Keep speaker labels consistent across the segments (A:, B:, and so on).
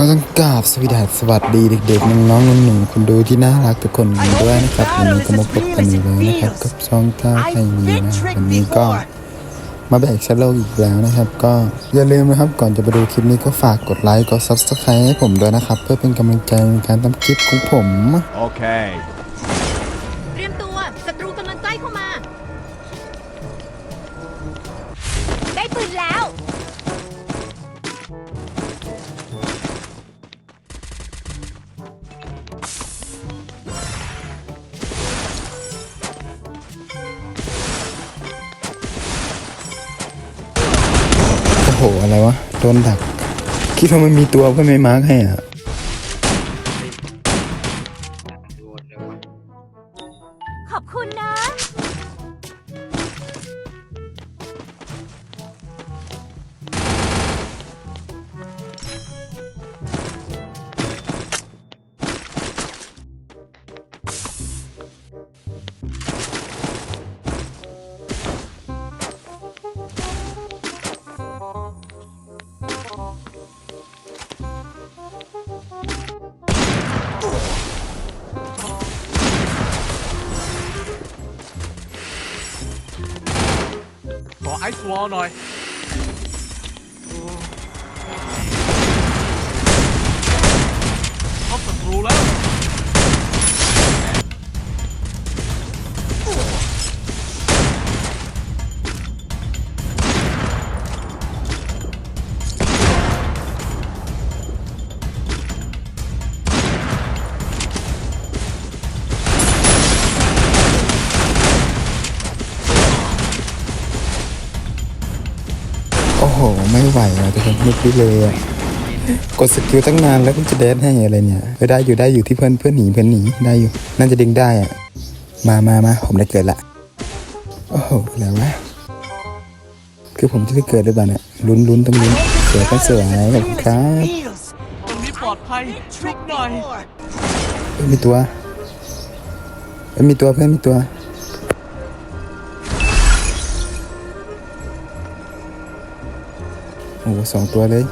A: ก็ต้องกราบสวัสดีสวัสดีเด็กๆ น้องๆหนุ่มๆคุณดูที่น่ารักทุกคนด้วยนะครับวันนี้ก็มาพบกันอีกแล้วนะครับกับช่องต้าไทยมีนะวันนี้ก็มาแบกชั้นโลกอีกแล้วนะครับ ก็อย่าลืมนะครับก่อนจะไปดูคลิปนี้ก็ฝากกดไลค์กด subscribe ให้ผมด้วยนะครับ เพื่อเป็นกำลังใจในการทำคลิปของผม
B: Okay.
C: เตรียมตัวศัตรูกำลังใกล้เข้ามา ได้ปืนแล้ว
A: วะโดนดักคิดว่ามันมีตัวเพื่อนไม่มาร์กให้อะ
C: ขอ
B: อ้
A: โห ไม่ไหวอะทุกคนลุกไปเลยอะกดสกิลตั้งนานแล้วก็จะเดนให้อะไรเนี่ยเออได้อยู่ได้อยู่ที่เพื่อนเพื่อนหนีเพื่อนหนีได้อยู่ น่าจะดึงได้อะ มามามาผมได้เกิดละ โอ้โหแล้ววะคือผมจะได้เกิดหรือเปล่าเนี่ยลุ้นลุ้นต้องลุ้นเสือก็เสืออะไรกับครับ
B: ตรงนี้ปลอดภัยชุบหน่อย
A: มีตัวมีตัวเพื่อนมีตัว อ้โหสองตัวเลย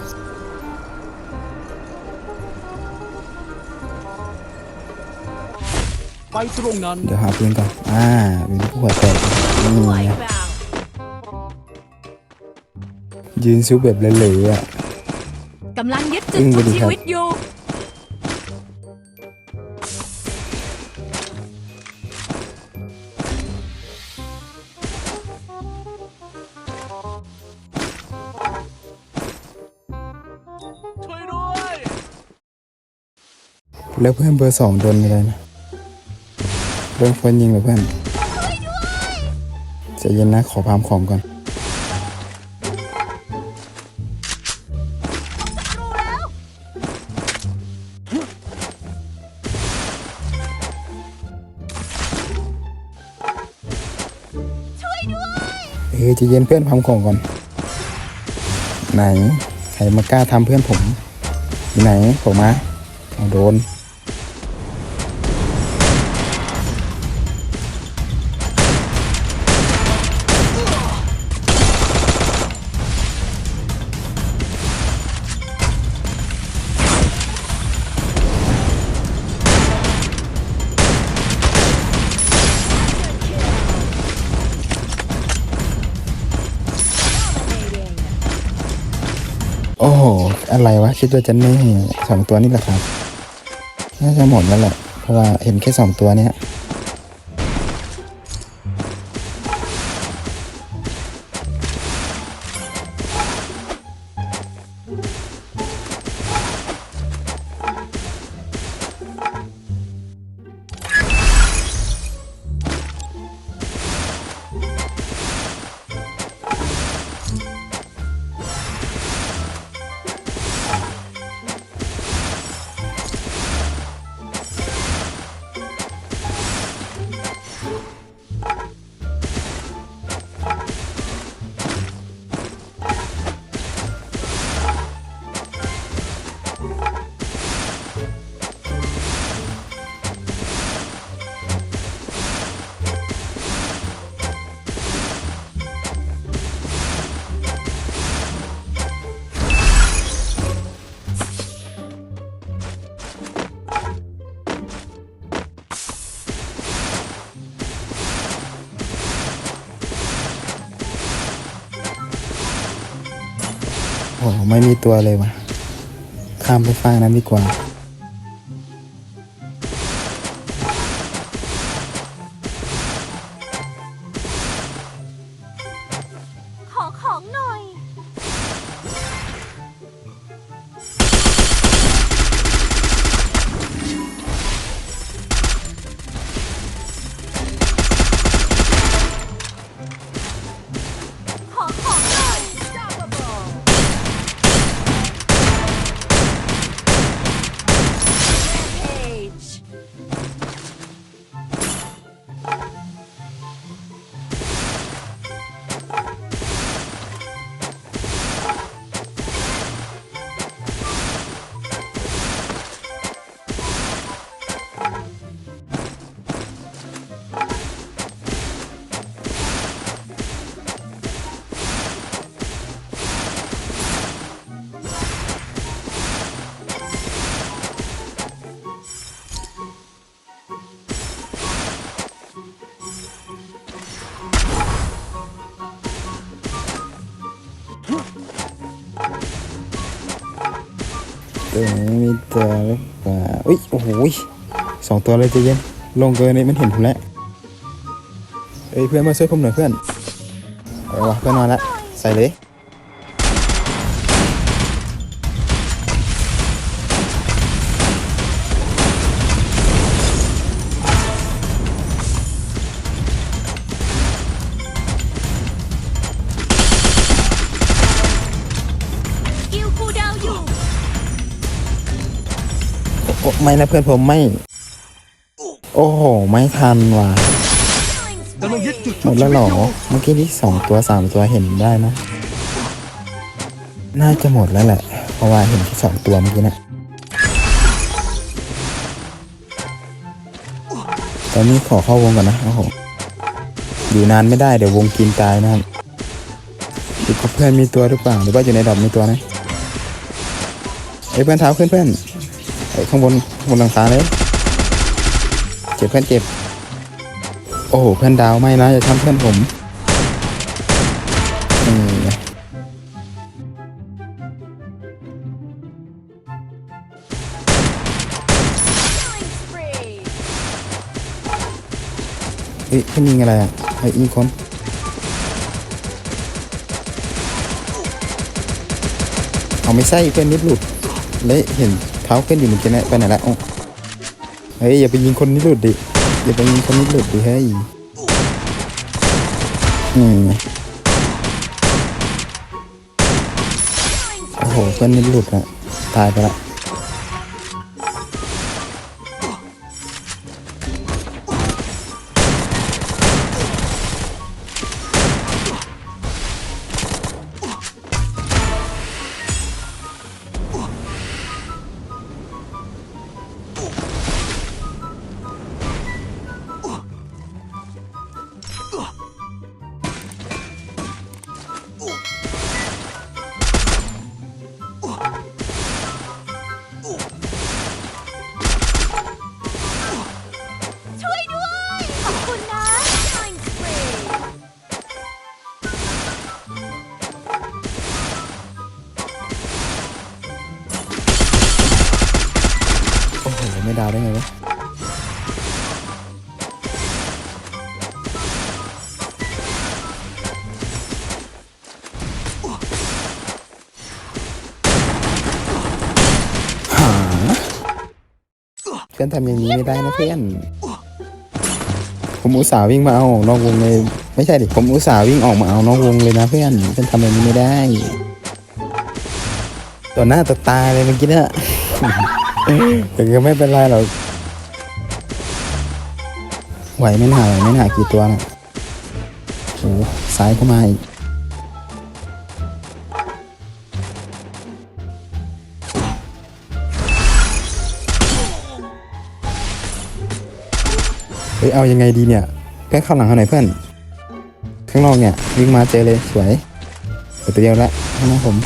B: ไปตรงนั้น
A: เดี๋ยวหาปืนก่อน อ่าเป็นลูกหัวแตกนี่ไงยืนซุบแบบเหลยๆอะ
C: กำลังยึดจุ
A: อึ้
C: ด
A: งไป
C: ชุบ
A: ดิ
C: ชี
A: ครับ
C: วิตอยู่
A: แล้วเพื่อนเบอร์สองโดนอะไรนะโดนคนยิงเหรอเพื่อนใจเย็นนะขอพามของก่อน เออใจะเย็นเพื่อนพามของก่อน ไหน ใครมากล้าทำเพื่อนผมอยู่ไหนผมมาเอาโดน อะไรวะ คิดว่าจะนี่สองตัวนี่แหละครับ น่าจะหมดแล้วแหละ เพราะว่าเห็นแค่สองตัวเนี้ย ไม่มีตัวเลยวะข้ามไปฝั่งนั้นดีกว่า ตัวหรือเปล่าอุ้ยโอ้โหสองตัวเลยจะเย็นลงเกินนี่มันเห็นผมแล้วเอ้ยเพื่อนมาช่วยผมหน่อยเพื่อนเอาวะเพื่อนนอนละใส่เลย ไม่นะเพื่อนผมไม่ โอ้โห ไม่ทันว่ะหมดแล้วเหรอเมื่อกี้ที่สองตัวสามตัวเห็นได้นะ น่าจะหมดแล้วแหละ เพราะว่าเห็นที่สองตัวเมื่อกี้นะตอนนี้ขอเข้าวงก่อนนะโอ้โหอยู่นานไม่ได้เดี๋ยววงกินตายนะครับดูเพื่อนมีตัวหรือเปล่าหรือว่าอยู่ในดอกมีตัวนะเอ้ยเพื่อนเท้าขึ้นเพื่อน ข้างบนบนหลังคาเลยเจ็บเพื่อนเจ็บ โอ้โหเพื่อนดาวไม่นะอย่าทำเพื่อนผมเฮ้ยเพื่อนยิงอะไรอะเฮ้ยมีคนเอาไม่ใช่เพื่อนนิดหลุดเลยเห็น เท้าขึ้นอยู่เมื่อกี้นะไปไหนละโอ้เฮ้ยอย่าไปยิงคนนิดหลุดดิอย่าไปยิงคนนิดหลุดดิเฮ้ยอืมโอ้โหเพื่อนนิดหลุดอะตายไปละ ได้ไงวะเพื่อนทำอย่างนี้ไม่ได้นะเพื่อน ผมอุตส่าห์วิ่งมาเอาออกนอกวงเลย ไม่ใช่ดิ ผมอุตส่าห์วิ่งออกมาเอานอกวงเลยนะเพื่อน เพื่อนทำอย่างนี้ไม่ได้ ตัวหน้าตัวตาเลยเมื่อกี้เนี่ย แต่ก็ไม่เป็นไรหรอกไหวไม่น่าไหวไม่น่ากี่ตัวนะโอ้ซ้ายก็มาอีกเฮ้ยเอายังไงดีเนี่ยเพื่เข้าหลังเขาหน่อยเพื่อน ข้างนอกเนี่ยวิ่งมาเจอเลยสวยเปิดตัวเดียวล้วข้างน้าผม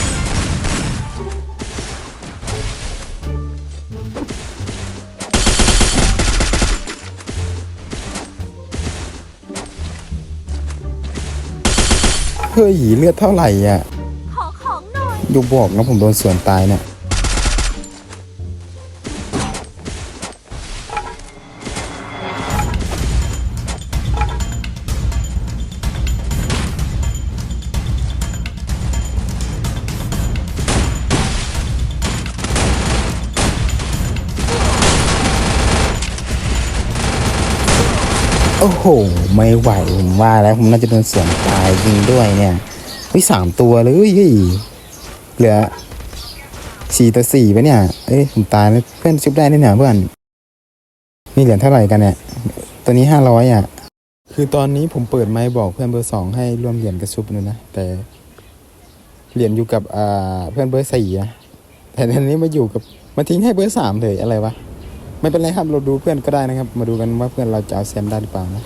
A: ฮ้ยเลือดเท่าไหร่อะ
C: ขอของหน่อย
A: ยุบอกนะผมโดนสวนตายเนี่ย โอ้โห ไม่ไหวผมว่าแล้วผมน่าจะโดนสวนตายจริงด้วยเนี่ยวิสามตัวเลยเฮ้ยเหลือสี่ต่อสี่ไปะเนี่ย เอ้ยผมตายแล้วเพื่อนชุบได้นี่เนี่ยเพื่อน นี่เหรียญเท่าไหร่กันเนี่ย ตัวนี้ห้าร้อยอะ คือตอนนี้ผมเปิดไมค์บอกเพื่อนเบอร์สองให้ร่วมเหรียญกระชุบเลยนะ แต่เหรียญอยู่กับอ่าเพื่อนเบอร์สี่นะแต่ทีนี้มาอยู่กับมาทิ้งให้เบอร์สามเลยอะไรวะ ไม่เป็นไรครับเราดูเพื่อนก็ได้นะครับ มาดูกันว่าเพื่อนเราจะเอาแซมได้หรือเปล่านะ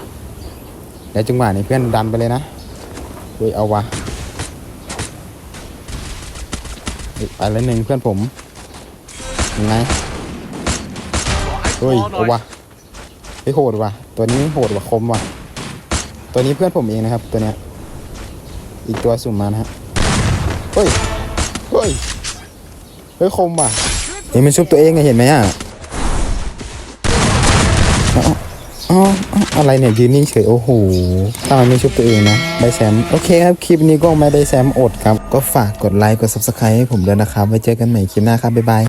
A: แล้วจังหวะนี้เพื่อนดันไปเลยนะเฮ้ยเอาวะเฮ้ยไปแล้วหนึ่งเพื่อนผมยังไงเฮ้ยเอา
B: วะ
A: เฮ้ยโหดว่ะ ตัวนี้โหดว่ะคมว่ะ ตัวนี้เพื่อนผมเองนะครับ ตัวเนี้ยอีกตัวสุ่มมานะฮะเฮ้ยเฮ้ยเฮ้ยคมว่ะเฮ้ยมันชุบตัวเองไงเห็นไหมอะ อ๋ออะไรเนี่ยยืนนิ่งเฉยโอ้โหทำไมไม่ชุบตัวเองนะได้แซมโอเคครับคลิปนี้ก็ไม่ได้แซมอดครับ ก็ฝากกดไลค์กด subscribe ให้ผมด้วยนะครับไว้เจอกันใหม่คลิปหน้าครับบ๊ายบาย